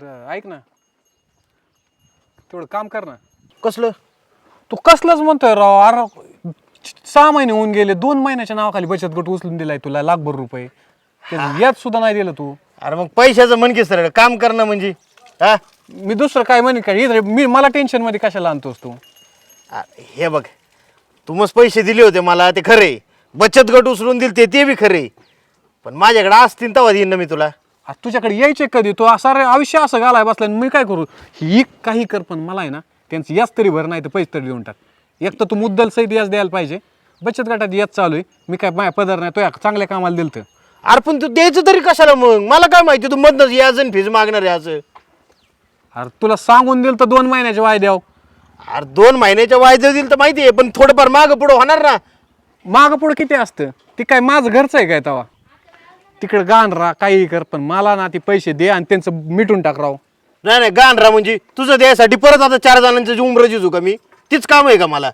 बरं ऐक ना. तेवढं काम कर ना. कसलं? तू कसलंच म्हणतोय राव अरे सहा महिने होऊन गेले दोन महिन्याच्या नावाखाली बचत गट उचलून दिलाय तुला लाखभर रुपये. त्याचं यात सुद्धा नाही दिलं तू. अरे मग पैशाचं म्हण की सरळ काम करणं म्हणजे. हा? मी दुसरं काय म्हणे काय? इथं मी मला टेन्शनमध्ये कशाला आणतोस तू? हे बघ तू मस्त पैसे दिले होते मला ते खरे. बचत गट उचलून दिले ते ते बी खरे. पण माझ्याकडे असतील तेव्हा देईन ना मी तुला. आ, तुझ्याकडे यायचे कधी? तू सारे आयुष्य असं घालाय बसला आणि मी काय करू? ही काही कर पण मला आहे ना त्यांचं याच तरी भर नाही तर पैसे तरी देऊन टाक. एक तर तू मुद्दल सहित याच द्यायला पाहिजे. बचत गटात याच चालू आहे. मी काय माझ्या पदर नाही तो या चांगल्या कामाला दिलं तर अरे पण तू द्यायचं तरी कशाला मग? मला काय माहिती तू मधनच याच फीज मागणार याच अरे तुला सांगून दिलं तर दोन महिन्याचे वायद्याव अरे दोन महिन्याच्या वायदे दिल तर माहिती आहे पण थोडंफार मागं पुढं होणार ना. मागं पुढं किती असतं? ते काय माझं घरचं आहे काय तवा? तिकडे गाण राहा काही कर पण मला ना ते पैसे दे आणि त्यांचं मिटून टाक राव. नाही नाही गाण रा म्हणजे तुझं द्यायसाठी परत आता चार जणांचं उमरं जिजू का मी तीच काम आहे का मला?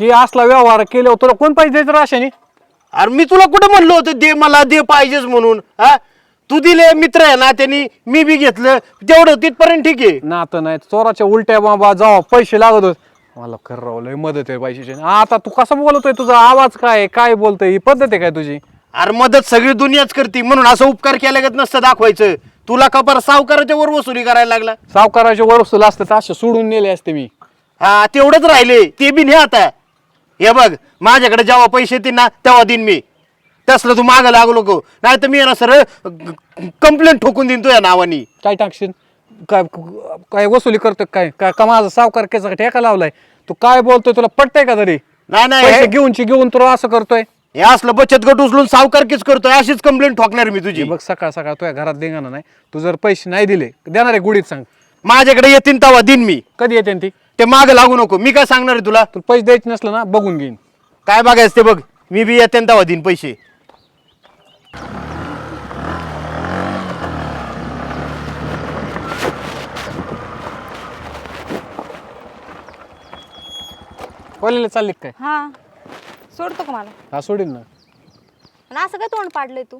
हे असला व्यवहार केल्यावर तुला कोण पैसे द्यायचं राशाने अरे मी तुला कुठं म्हणलो होतं दे मला दे पाहिजेच म्हणून हा? तू दिले मित्र आहे ना त्यांनी मी बी घेतलं तेवढं तिथपर्यंत ठीक आहे. नातं नाही चोराच्या उलट्या बाबा जावा पैसे लागत होत. मला खरं राव लय मदत आहे पैशाची. आता तू कसं बोलतोय तुझा आवाज काय आहे? काय बोलतोय ही पद्धत आहे काय तुझी? अरे मदत सगळी दुनियाच करते म्हणून असं उपकार केल्यागत नसतं दाखवायचं. तुला कपार सावकाराच्या वर वसुली करायला लागला? सावकाराचे वरसूल असते तर असे सोडून नेले असते मी. हा तेवढंच राहिले ते बी नाही आता. हे बघ माझ्याकडे जेव्हा पैसे येतील ना तेव्हा देईन मी. तसलं तू मागं लागू नको. नाही तर मी ना सरळ कंप्लेंट ठोकून देईन तुझ्या नावानी. काय टाकशील? काय काय वसुली करतोय काय? काय का माझा सावकार केचा ठेका लावलाय? तू काय बोलतोय तुला पटतंय का तरी? नाही नाही हे- घेऊनची घेऊन तुला असं करतोय. हे असलं बचत गट उचलून सावकारकीच करतोय अशीच कंप्लेंट ठोकणार मी तुझी. हे बघ सकाळ सकाळ तुझ्या घरात देणार नाही. तू जर पैसे नाही दिले देणार आहे गुढीत सांग. माझ्याकडे येतील तेव्हा देईन मी. कधी येते ती? ते मागं लागू नको. मी काय सांगणार आहे तुला? तुला पैसे द्यायचे नसलं ना बघून घेईन. काय बघायचं ते बघ. मी बी येते तेव्हा देईन पैसे. कॉलेजला चालले काय? हा. सोडतो का मला? हा सोडील ना. आणि असं काय तोंड पाडलंय तू?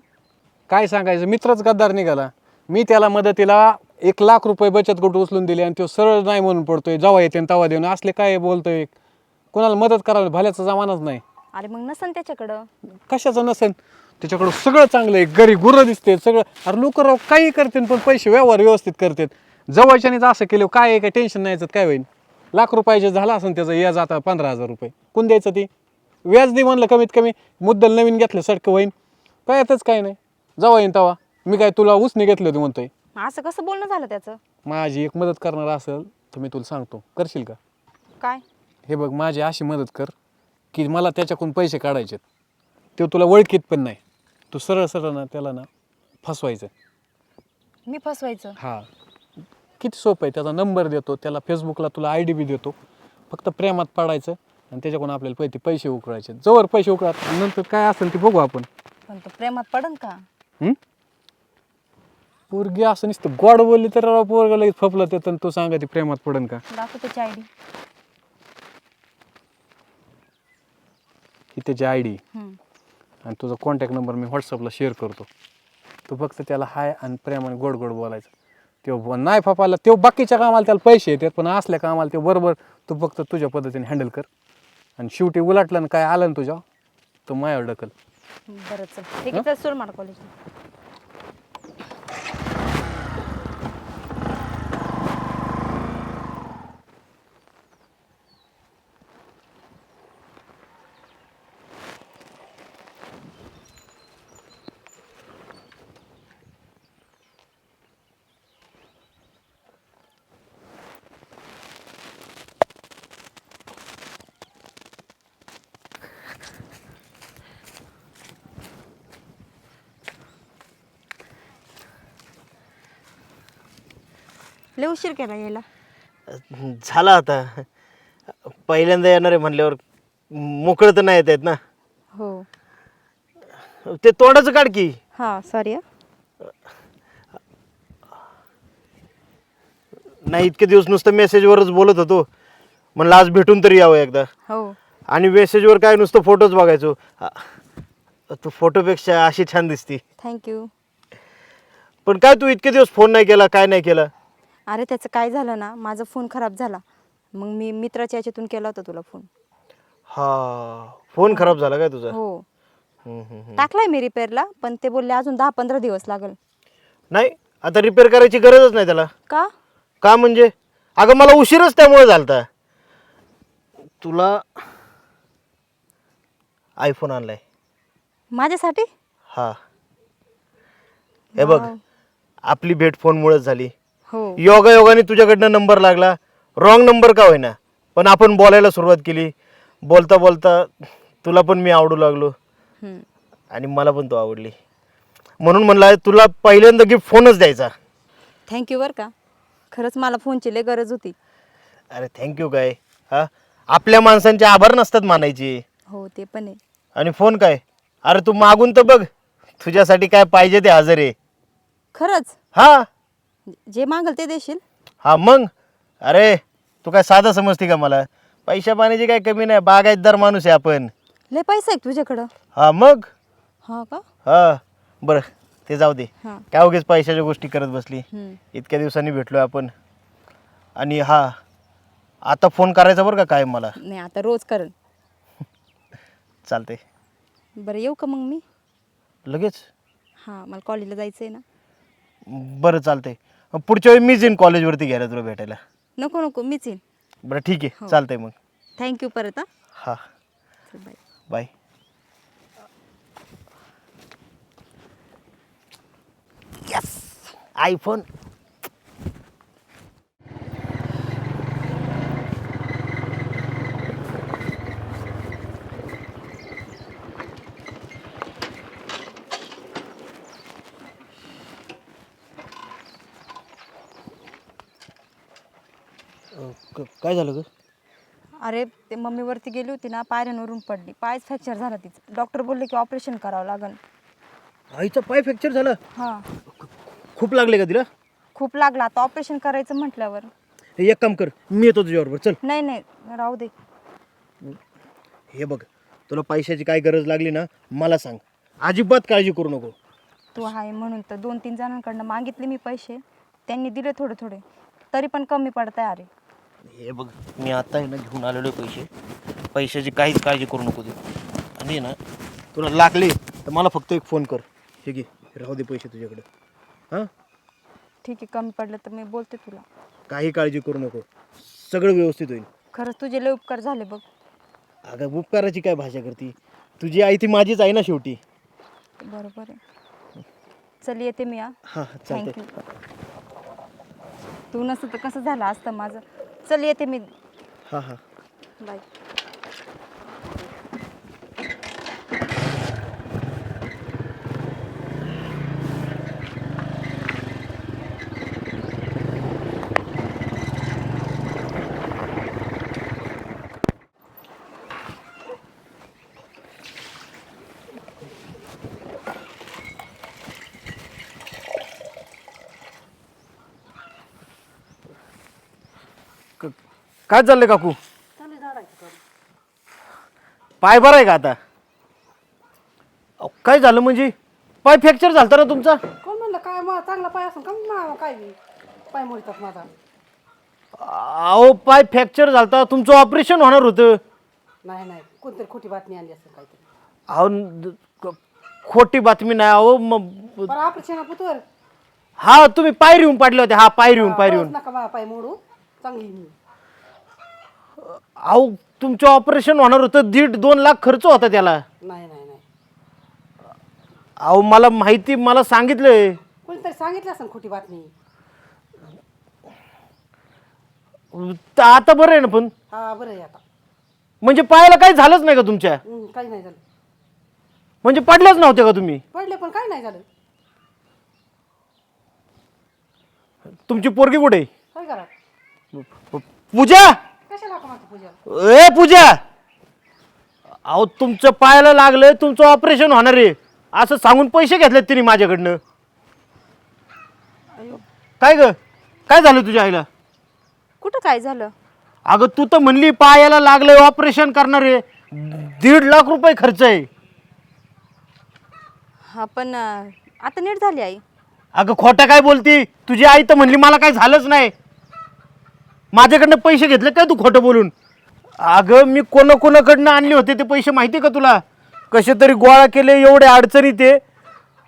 काय सांगायचं? मित्रच गद्दार निघाला. मी त्याला मदतीला एक लाख रुपये बचत गट उचलून दिले आणि तो सरळ नाही म्हणून पडतोय. जेव्हा येते आणि तेव्हा देऊन. असले काय बोलतोय? कोणाला मदत करावी? भल्याचा जमानाच नाही. अरे मग नसन त्याच्याकडं? कशाचं नसेल त्याच्याकडं सगळं चांगलं आहे. घरी गुरं दिसते सगळं. अरे लोक राव काही करतील पण पैसे व्यवहार व्यवस्थित करतात. जवळच्यानेच असं केलं काय आहे? काय टेन्शन नाही काय होईल लाख रुपयाचे झाला असेल त्याचं याज आता पंधरा हजार रुपये. कोण द्यायचं ती? व्याज दे म्हणलं कमीत कमी मुद्दल नवीन घेतलं सडकं होईन. काय येतच काय नाही. जवळ येईन तेव्हा मी काय तुला उसने घेतलं होते म्हणतोय? असं कसं बोलणं झालं त्याचं? माझी एक मदत करणार असेल तर मी तुला सांगतो. करशील का? काय? हे बघ माझी अशी मदत कर की मला त्याच्याकडून पैसे काढायचे ते तुला ओळखीत पण नाही. तू सरळ सरळ ना त्याला ना फसवायचं. मी फसवायचं? हा. किती सोपं आहे. त्याचा नंबर देतो त्याला फेसबुकला तुला आय डी बी देतो. फक्त प्रेमात पाडायचं. आणि त्याच्याकडून आपल्याला पैसे पैसे उकळायचे. जवळ पैसे उकळात नंतर काय असेल ते बघू आपण. पण तो प्रेमात पडन का? पोरगी असं नुसतं गोड बोलली तर राव पोरगा लगेच फपलं ते तू सांगा ती प्रेमात पडन का? दाखव त्याची आय डी. ही त्याची आय डी. आणि तुझा कॉन्टॅक्ट नंबर मी व्हॉट्सअपला शेअर करतो. तू फक्त त्याला हाय आणि प्रेमाने गोड गोड बोलायचं. तो ब- नाही फापाला तो बाकीच्या कामाला त्याला पैसे येतात पण असल्या कामाला ते बरोबर तू फक्त तुझ्या पद्धतीने हँडल कर. आणि शेवटी उलाटलं ना काय आलं ना तुझ्या तर मायावर ढकल बरं चल. ठीक आहे चल सोड मला कॉलेजला लय उशीर केला यायला. झाला आता. पहिल्यांदा येणार आहे म्हणल्यावर मोकळं तर नाही येत आहेत ना. हो. ते तोंडाचं काढ की. हां सॉरी नाही इतके दिवस नुसतं मेसेजवरच बोलत होतो. म्हणलं आज भेटून तरी यावं एकदा. हो. आणि मेसेजवर काय नुसतं फोटोच बघायचो. आ, तू फोटोपेक्षा अशी छान दिसती. थँक्यू पण काय तू इतके दिवस फोन नाही केला काय नाही केला? अरे त्याचं काय झालं ना? माझा फोन खराब झाला. मग मी मित्राच्या याच्यातून केला होता तुला फोन. हा फोन खराब झाला काय तुझा? हो. हम्म, हम्म, हम्म. टाकलाय मी रिपेअरला पण ते बोलले अजून दहा पंधरा दिवस लागेल. नाही आता रिपेअर करायची गरजच नाही त्याला. का? का म्हणजे? अगं मला उशीरच त्यामुळे झालता. तुला आयफोन आणलाय. माझ्यासाठी? हा. हे बघ. आपली भेट फोनमुळेच झाली. हो. योगा योगाने तुझ्याकडनं नंबर लागला. रॉंग नंबर का होईना. पण आपण बोलायला सुरुवात केली. बोलता बोलता तुला पण मी आवडू लागलो. हम्म. आणि मला पण तू आवडली. म्हणून म्हणला तुला पहिल्यांदा गिफ्ट फोनच द्यायचा. थँक्यू बरं का. खरंच मला फोनची लय गरज होती. अरे थँक्यू काय हा? आपल्या माणसांचे आभार नसतात मानायचे. हो ते पण आहे. आणि फोन काय? अरे तू मागून तर बघ. तुझ्यासाठी काय पाहिजे ते हजर आहे. खरंच? हा. जे मागल ते देशील. हा मग? अरे तू काय साधा समजते का मला? पैशा पाण्याची काय कमी नाही बागायतदार माणूस आहे आपण. लय पैसा आहे का तुझ्याकडं? हा मग? हा का? हा बरं ते जाऊ दे. हां. काय उगीच पैशाच्या गोष्टी करत बसली. हम्म. इतक्या दिवसांनी भेटलो आपण. आणि हा आता फोन करायचा बरं का काय मला? नाही आता रोज करल. चालते बरं येऊ का मग मी? लगेच? हां मला कॉलेजला जायचं आहे ना. बरं पुढच्या वेळी मीच येईन कॉलेजवरती घ्यायला तुला भेटायला. नको नको मीच येईन. बरं ठीक आहे. हो. चालतंय मग. थँक्यू परत हां. हा. चल बाय. आयफोन काय झालं ग? अरे ते मम्मीवरती गेली होती ना पायऱ्यांवरून पडली. पायच फ्रॅक्चर झाला तिचं. डॉक्टर बोलले की ऑपरेशन करावं लागेल. आईचा पाय फ्रॅक्चर झाला? हां. खूप लागले का तिला? खूप लागला. आता ऑपरेशन करायचं म्हटल्यावर. एक काम कर मी येतो तुझ्याबरोबर. चल. नाही नाही. राहू दे. हे बघ तुला पैशाची काय गरज लागली ना मला सांग. अजिबात काळजी करू नको. तू आहे म्हणून तर दोन तीन जणांकडनं मागितले मी पैसे. त्यांनी दिले थोडे थोडे तरी पण कमी पडत आहे अरे. हे बघ मी आता आहे ना घेऊन आलेलो आहे पैसे. पैशाची काहीच काळजी करू नको तू आणि ना तुला लागले तर मला फक्त एक फोन कर. हे घे राहू दे पैसे तुझ्याकडे. हां? ठीक आहे कमी पडलं तर मी बोलते तुला. काही काळजी करू नको. सगळं व्यवस्थित होईल. खरंच तुझे लय उपकार झाले बघ. अगं उपकाराची काय भाषा करती? तुझी आई ती माझीच आहे ना शेवटी. बरोबर आहे. चल येते मी हा. हां चालतंय. थँक्यू तू नसतं तर कसं झालं असतं माझं? चल येते मी. हां हां. बाय क- काय चाललंय काकू? पाय बरा आहे का आता? अहो, काय झालं म्हणजे? पाय फ्रॅक्चर झालता ना तुमचा? कोण म्हणलं? काय मग चांगला पाय असून का काय पाय मोडतात माझा. अहो पाय फ्रॅक्चर झालता. तुमचं ऑपरेशन होणार होतं. नाही नाही. कोणतरी खोटी बातमी आली असेल काहीतरी. अहो न- क- खोटी बातमी नाही अहो मग बरं पुतवर. हा तुम्ही पायरी येऊन पाडले होते हा पायरी येऊन नका बा पाय मोडू. चांगली मी. अहो तुमचं ऑपरेशन होणार होतं. दीड दोन लाख खर्च होता त्याला. नाही नाही नाही. अहो मला माहिती मला सांगितलंय. कोणतरी सांगितलं असेल खोटी बातमी? त- आता बरं आहे ना पण. हा बरं आहे आता. म्हणजे पायाला काही झालंच नाही का तुमच्या? काही नाही झालं. म्हणजे पडल्याच नव्हते का तुम्ही? पडले पण काही नाही झालं. तुमची पोरगी कुठे आहे? काय करा पूजा! कशाला ए पूजा! अहो तुमचं पायाला लागलंय तुमचं ऑपरेशन होणार आहे. असं सांगून पैसे घेतलेत तिने माझ्याकडनं. काय ग? काय झालं तुझ्या आईला? कुठं काय झालं? अगं तू तर म्हणली पायाला लागलंय ऑपरेशन करणार आहे. दीड लाख रुपये खर्च आहे. हा पण अं, आता नीट झाली आई. अगं खोटं काय बोलती? तुझी आई तर म्हणली मला काय झालंच नाही. माझ्याकडनं पैसे घेतले काय तू खोटं बोलून? अगं मी कोणा कोणाकडनं आणले होते ते पैसे माहिती का तुला? कसे तरी गोळा केले एवढे अडचणीत ते.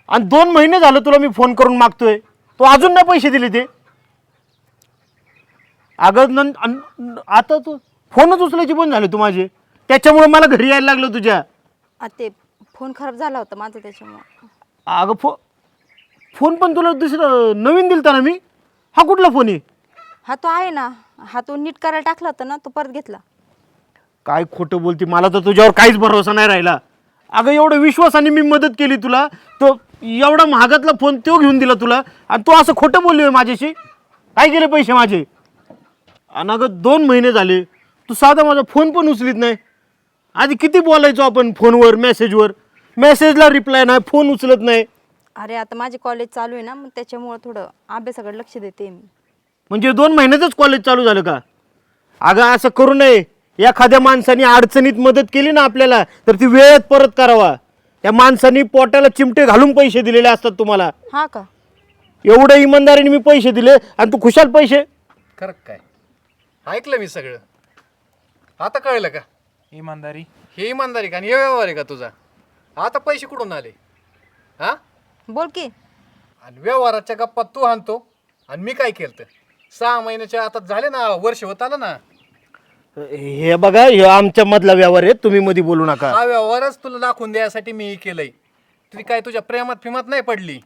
आणि दोन महिने झालं तुला मी फोन करून मागतोय. तू अजून नाही पैसे दिले ते. अगं नं अन- आता तू फोनच उचलायची बंद झाले तू माझे. त्याच्यामुळे मला घरी यायला लागलं तुझ्या. आ, ते फोन खराब झाला होता माझा त्याच्यामुळं. अगं फो फोन पण तुला दुसरं नवीन दिलता ना मी? हा कुठला फोन आहे? हा तो आहे ना. हा तो नीट करायला टाकला होता ना तो परत घेतला. काय खोटं बोलती? मला तर तुझ्यावर काहीच भरोसा नाही राहिला. अगं एवढं विश्वासाने मी मदत केली तुला. तो एवढा महागातला फोन तो घेऊन दिला तुला. आणि तू असं खोटं बोलली होय माझ्याशी? काय केले पैसे माझे? आणि अगं दोन महिने झाले. तू साधा माझा फोन पण उचलीत नाही. आधी किती बोलायचो आपण फोनवर मेसेजवर? मेसेजला रिप्लाय नाही फोन उचलत नाही. अरे आता माझे कॉलेज चालू आहे ना मग त्याच्यामुळं थोडं अभ्यासाकडे लक्ष देते मी. म्हणजे दोन महिन्यातच कॉलेज चालू झालं का? अगं असं करू नये. एखाद्या माणसाने अडचणीत मदत केली ना आपल्याला तर ती वेळेत परत करावा. त्या माणसाने पोटाला चिमटे घालून पैसे दिलेले असतात तुम्हाला. हा का? एवढं इमानदारीने मी पैसे दिले आणि तू खुशाल पैसे? खरं काय? ऐकलं मी सगळं. आता कळलं का? इमानदारी. हे इमानदारी का आणि हे व्यवहार आहे का तुझा? आता पैसे कुठून आले? हा? बोल की. आणि व्यवहाराच्या गप्पात तू आणतो आणि मी काय केलं तर सहा महिन्याच्या आता झाले ना वर्ष होत आलं ना. हे बघा हे आमच्या मधला व्यवहार आहे तुम्ही मध्ये बोलू नका. हा व्यवहारच तुला दाखवून द्यायसाठी मी हे केलंय. तुझी काय तुझ्या प्रेमात फिमात नाही पडली?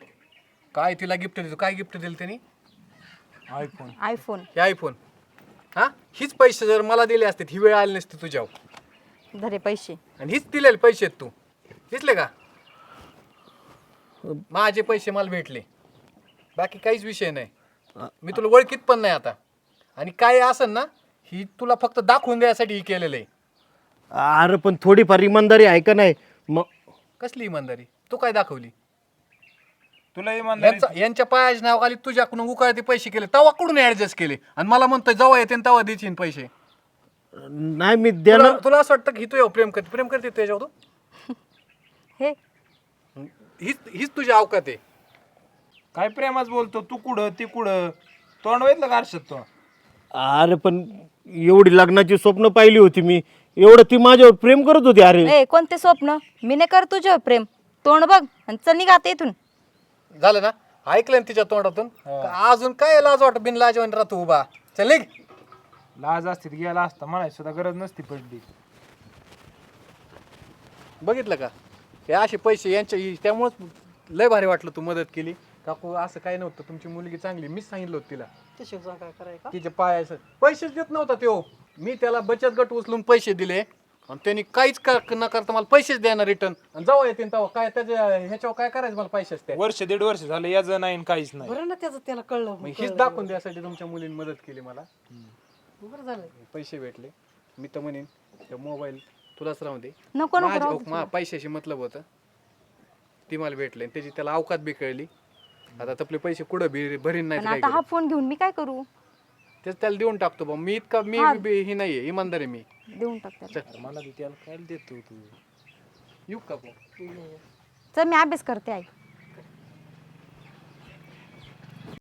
काय तिला गिफ्ट दिलं काय गिफ्ट दिलं त्यांनी? आयफोन आयफोन हे आयफोन हा? हीच पैसे जर मला दिले असते ही वेळ आली नसती तुझ्यावर. धरे पैसे. आणि हीच दिलेले पैसे आहेत तू. दिसले का? माझे पैसे मला भेटले. बाकी काहीच विषय नाही. मी तुला ओळखीत पण नाही आता. आणि काय असेल ना ही तुला फक्त दाखवून द्यायसाठी ही केलेलं. आहे अरे पण थोडीफार इमानदारी आहे का नाही? मग कसली इमानदारी? तू काय दाखवली? तुला इमानदारी यांचा यांच्या पायाच्या नावाखाली तुझ्याकडून उकाळते पैसे केले. तवा कुठून ऍडजस्ट केले? आणि मला म्हणतोय जेव्हा येते तेव्हा देशील पैसे. नाही मी देणार तुला असं वाटतं की ही तुझ्यावर प्रेम करते? प्रेम करते तुझ्यावर तू? हे. हीच हीच तुझी अवकात आहे. काय प्रेमाच बोलतो? तू कुठं? ती कुठं? तोंड वेधलं का आरशात तो? अरे पण एवढी लग्नाची स्वप्न पाहिली होती मी. एवढं ती माझ्यावर प्रेम करत होती अरे. ए कोणते स्वप्न? मी नाही कर तुझ्यावर प्रेम. तोंड बघ आणि चल निघा आता इथून. झालं ना? ऐकलं ना तिच्या तोंडातून? का अजून काय लाज वाटत बिन लाजवान राहतो उभा? चल निघ. लाज असती तर गेला असता म्हणायची सुद्धा गरज नसती पडली. बघितलं का? हे असे पैसे यांच्या ही- त्यामुळंच लय भारी वाटलं तू मदत केली. काकू असं काय नव्हतं. तुमची मुलगी चांगली मीच सांगितलं होतं तिला. त्याशिवाय काय करायचं तिचे पायाचं पैसेच देत नव्हता तो मी त्याला बचत गट उचलून पैसे दिले. आणि त्यांनी काहीच कर- न करता मला पैसेच द्यायला रिटर्न आणि जेव्हा येते तेव्हा. काय त्याच्या ह्याच्यावर काय करायचं मला पैसेच त्या? वर्ष दीड वर्ष झालं याच नाही आणि काहीच नाही. बरं ना त्याचं त्याला कळलं मग हीच दाखवून द्यासाठी तुमच्या मुलीने मदत केली मला. बरं झालं. पैसे भेटले. मी तर म्हणेन मोबाईल तुलाच राहून दे. नको नको माझ्या- राहू मा- पैशाशी मतलब होतं. ती मला भेटले आणि त्याची त्याला अवकात बी कळली. आता आपले पैसे कुठं बी भरीन नाही पण तर काय आता हा करू? फोन घेऊन मी काय करू? तेच त्याला देऊन टाकतो बा. मी इतका मी बी- ही नाहीये इमानदार आहे मी. देऊन टाक त्याला. अरे मला त्याला काय देतो तू? येऊ का? चल मी अभ्यास करते आई.